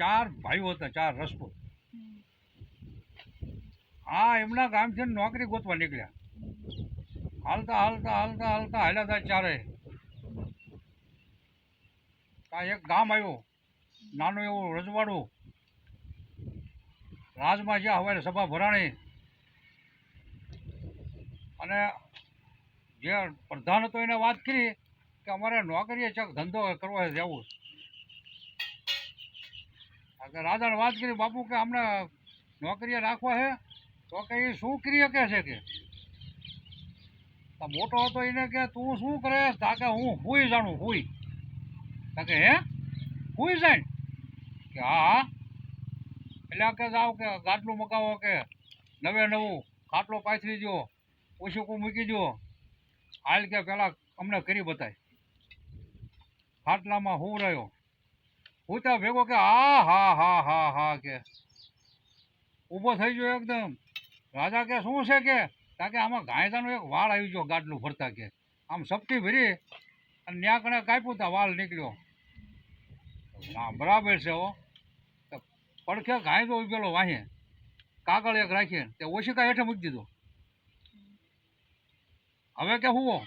ચાર ભાઈઓ હતા, ચાર રસપૂત આ એમના ગામથી નોકરી ગોતવા નીકળ્યા. હાલતા હાલતા હાલતા હાલતા હાલ્યા હતા ચારે. આ એક ગામ આવ્યો, નાનું એવું રજવાડું. રાજમાં જ્યાં હવે સભા ભરાણી. અને જે પ્રધાન હતો એને વાત કરી કે અમારે નોકરીએ ચક ધંધો કરવો જવું રાજાને વાત કરી, બાપુ, કે અમને નોકરીએ રાખવા છે તો કે એ શું ક્રિય કહે છે કે? મોટો હતો એને કે, તું શું કરે? તાકે હું હુઈ જાણું હુઈ તાકે હે? હુઈ જાણ? કે, હા હા. એટલે કે, જાઓ કે, ગાટલું મકાવો કે, નવે નવું, ખાટલો પાથરી દો ઓછું મૂકી દો હાલ કે, પેલા અમને કરી બતાય. ખાટલામાં હું રહ્યો. હું ત્યાં ભેગો કે હા હા હા હા હા કે. ઊભો થઈ ગયો એકદમ. રાજા કે શું છે કે? કારણ કે આમાં ગાયદાનો એક વાળ આવી ગયો ગાડલું ફરતા કે. આમ સપટી ભરી અને ન્યા કણે કાપ્યું તા વાળ નીકળ્યો. ના બરાબર છે હો. તો પડખે ગાયદો ઉભેલો વાહે. કાગળ એક રાખીએ તે ઓશિકા હેઠે મૂકી દીધો. હવે કે હું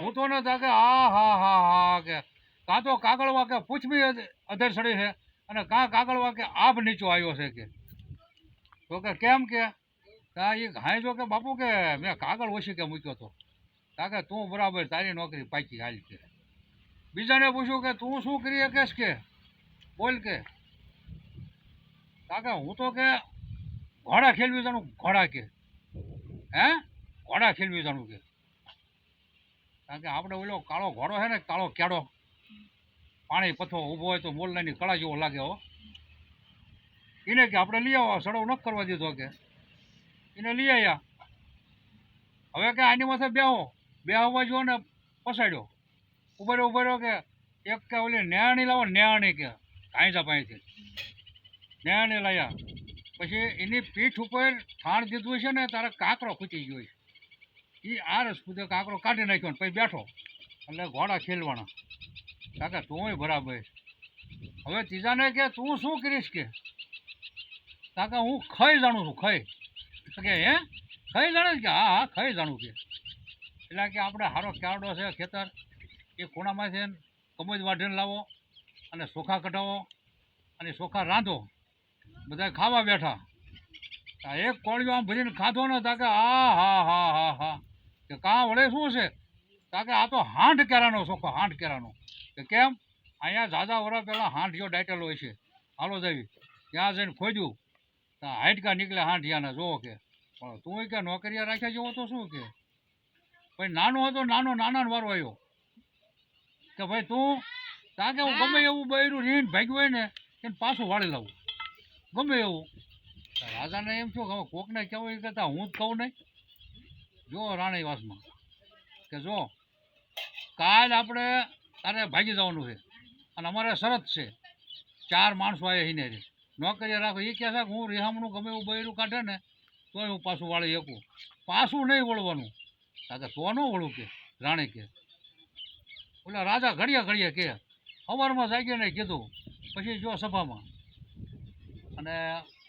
હું તો ને તા કે આ હા હા હા કે. કાં તો કાગળ વાંકે પૂછબી અધર સડી છે અને કાં કાગળ વાંકે આભ નીચો આવ્યો છે કે. તો કે કેમ કે? તા એ ઘાય જો કે, બાપુ કે મેં કાગળ ઓછી કે મૂક્યો તો? તા કે તું બરાબર તારી નોકરી પાકી હાલ કે. બીજાને પૂછ્યું કે તું શું કરી કેસ કે? બોલ કે. તા હું તો કે ઘોડા ખેલવી જાણું ઘોડા કે. હે? ઘોડા ખેલવી જાણું કે. કારણ કે આપણે ઓલો કાળો ઘોડો છે ને, કાળો કેડો પાણી પથ્થો ઊભો હોય તો મોલનાની કળા જેવો લાગે હો. એને કે આપણે લઈ આવો સડવ ન કરવા દીધો કે. એને લઈ આવ્યા હવે કે આની માથે બેહો. બેહવા જો ને પસાડ્યો ઊભો રહ્યો ઊભો રહ્યો કે એક કે ઓલી નેહાણી લાવો, નેહાણી કે. કાંઈજા પાણીથી નેહાણી લાવ્યા પછી એની પીઠ ઉપર થાણ દીધું છે ને, તારે કાંકરો ખૂટી ગયો છે. એ આ રસપૂતે કાંકરો કાઢી નાખ્યો ને, પછી બેઠો. એટલે ઘોડા ખેલવાના. કાકા તું બરાબર હવે ત્રીજાને કે, તું શું કરીશ કે? કાકા, હું ખઈ જાણું છું, ખઈ. કે, હે? ખઈ જાણે કે? હા હા, ખઈ જાણું કે એટલે કે, આપણે હારો ક્યારડો છે ખેતર. એ ખૂણામાં છે કમજ વાઢીને લાવો અને સોખા કઢાવો અને સોખા રાંધો. બધા ખાવા બેઠા. એક કોળિયો આમ ભરીને ખાધો ને તાકે આ, હા હા હા હા. કે કાં વળે શું છે? તાકે આ તો હાંઠ કેરાનો સોખો હાંઠ કેરાનો. કે કેમ? અહીંયા ઝાઝા વરા પહેલાં હાંઠિયો જો ડાટેલો હોય છે. હાલો જાવી. ત્યાં જઈને ખોજ્યું તો હાઈટકા નીકળે હાંડિયાના જોવો કે. પણ તું કે નોકરીયા રાખ્યા જેવો તો શું કે? ભાઈ નાનો હતો, નાનો નાના વારો આવ્યો. કે ભાઈ તું ત્યાં કે હું ગમે એવું બૈરું રીન ભાગ્યું હોય ને, એને પાછું વાળી લાવું. ગમે એવું. રાજાને એમ શું હવે કોકને કહેવું એ કરતાં હું જ કહું નહીં. જો રાણીવાસમાં. કે જો, કાલ આપણે તારે ભાગી જવાનું છે. અને અમારે શરત છે. ચાર માણસો આવે હિને રે. નોકરીએ રાખો. એ કહે છે કે હું રિહામણું ગમે એવું બૈરું કાઢે ને, તોય હું પાછું વાળી શકું. પાછું નહીં વળવાનું. કાકે તો ન વળું કે? રાણે કે. ઓલા રાજા ઘડિયા ઘડિયા કે સવારમાં જાગ્યો ને કીધું, પછી જો સભામાં. અને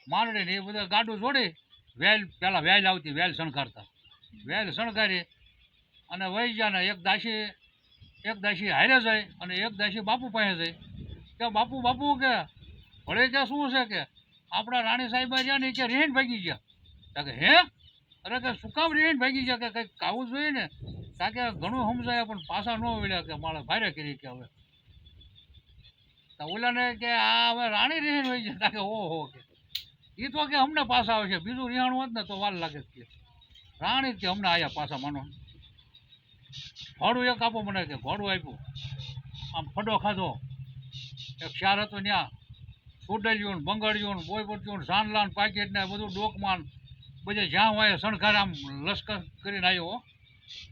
માંડળી ને એ બધા ગાડું જોડી વેલ પહેલાં વેલ આવતી, વેલ શણગારતા. વેલ શણગારી અને વહી ગયા ને એક દાસી એક દાસી હારે જાય અને એક દાસી બાપુ પાસે જાય. કે બાપુ બાપુ કે, ભલે કે શું છે કે, આપણા રાણી સાહેબ રહ્યા ને એ કે ભાગી ગયા. કે, હે? અરે કે શું કામ રેહીને ભાગી ગયા? કે કંઈક કાવું જોઈએ ને? તા ઘણું સમજાય, પણ પાછા ન વળ્યા કે મારે ભારે કરી કે હવે. ઓલાને કે, આ હવે રાણી રેહીને હોય છે. તા કે, ઓહો કે એ તો કે અમને પાછા આવે છે બીજું રિહાણું હોત ને તો વાર લાગે કે. રાણી કે અમને આયા પાછા માનો ઘોડું એક આપો મને કે ઘોડું આપ્યું. આમ ફડો ખાધો. એક ક્ષાર હતો ત્યાં સુડલ્યું બોયપટ્યું ને સાનલાન પાકેટ ને બધું ડોકમાન, બધે જ્યાં હોય શણગાર આમ લશ્કર કરીને આવ્યો.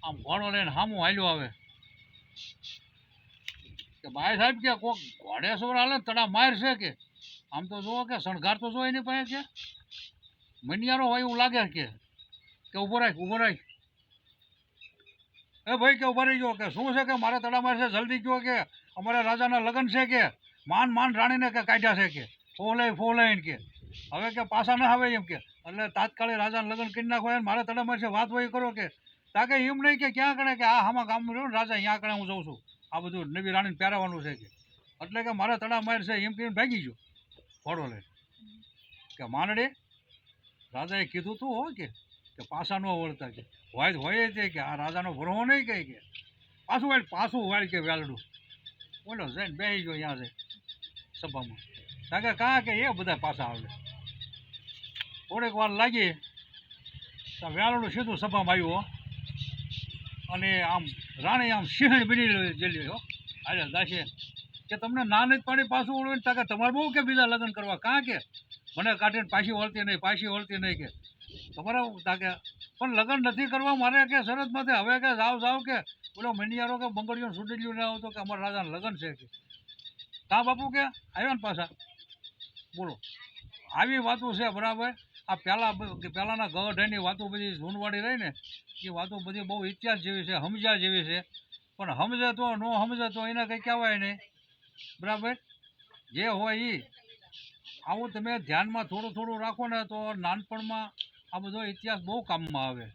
આમ ઘોડો લઈને સામું હાલ્યો આવે. કે ભાઈ સાહેબ કે કોક ઘોડે સોર હાલે તડા માર છે કે? આમ તો જુઓ કે શણગાર તો જો એની પાસે કે? મનિયારો હોય એવું લાગે કે? કે ઊભો રાખ ઊભો રાખ. એ ભાઈ કે ઊભા ગયો કે શું છે કે મારે તડામાર છે? જલ્દી ગયો કે? અમારા રાજાના લગ્ન છે કે? માન માન રાણીને કે કાઢ્યા છે કે? ફોલાઈ ફોલાઈને કે. હવે કે પાછા ના આવે એમ કે. એટલે તાત્કાલિક રાજાને લગ્ન કરી નાખો મારે તડામાર છે, વાત હોય કરો કે. તાકે એમ નહીં કે ક્યાં કણે કે આ આમાં ગામમાં રહ્યો ને રાજા, અહીંયા કણે હું જઉં છું. આ બધું નવી રાણીને પહેરાવાનું છે કે. એટલે કે મારે તડા માર છે, એમ કહીને ભાગી ગયો. ઘોડો લઈને. કે માનડે રાજાએ કીધું તું હો કે કે પાછા ન વળતા કે હોય હોય તે કે આ રાજાનો ભરવો નહીં કહે કે. પાછું વાળ પાછું વાળ કે વેલડું. બોલો જઈને બેસી ગયો અહીંયા છે સભામાં. કારણ કે કાં કે એ બધા પાછા આવે. થોડીક વાર લાગી. તો વેલડું સીધું સભામાં આવ્યું અને આમ રાણી આમ સિંહણ બની જેલી, હો. અરે દાસે. કે તમને નાને જ પાણી પાછું વળવું ને, તાકે તમારે બહુ કે બીજા લગ્ન કરવા? કાં કે? મને કાઢીને પાછી વળતી નહીં, પાછી વળતી નહીં કે. તમારે તાકે પણ લગ્ન નથી કરવા મારે કે શરતમાંથી હવે કે જાવ જાવ કે, બોલો મંડિયારો કે બંગડીઓ ગયું ના આવતો કે અમારા રાજાને લગ્ન છે કે? કા બાપુ કે, આવ્યા ને પાછા. બોલો. આવી વાતો છે, બરાબર. આ પહેલાં પહેલાંના ગઢની વાતો બધી જૂનવાડી રહી ને, એ વાતો બધી બહુ ઇતિહાસ જેવી છે સમજ્યા જેવી છે. પણ સમજે તો, ન સમજે તો એને કંઈ કહેવાય નહીં. બરાબર? જે હોય એ આવું તમે ધ્યાનમાં થોડું થોડું રાખો ને તો નાનપણમાં આ બધો ઇતિહાસ બહુ કામમાં આવે.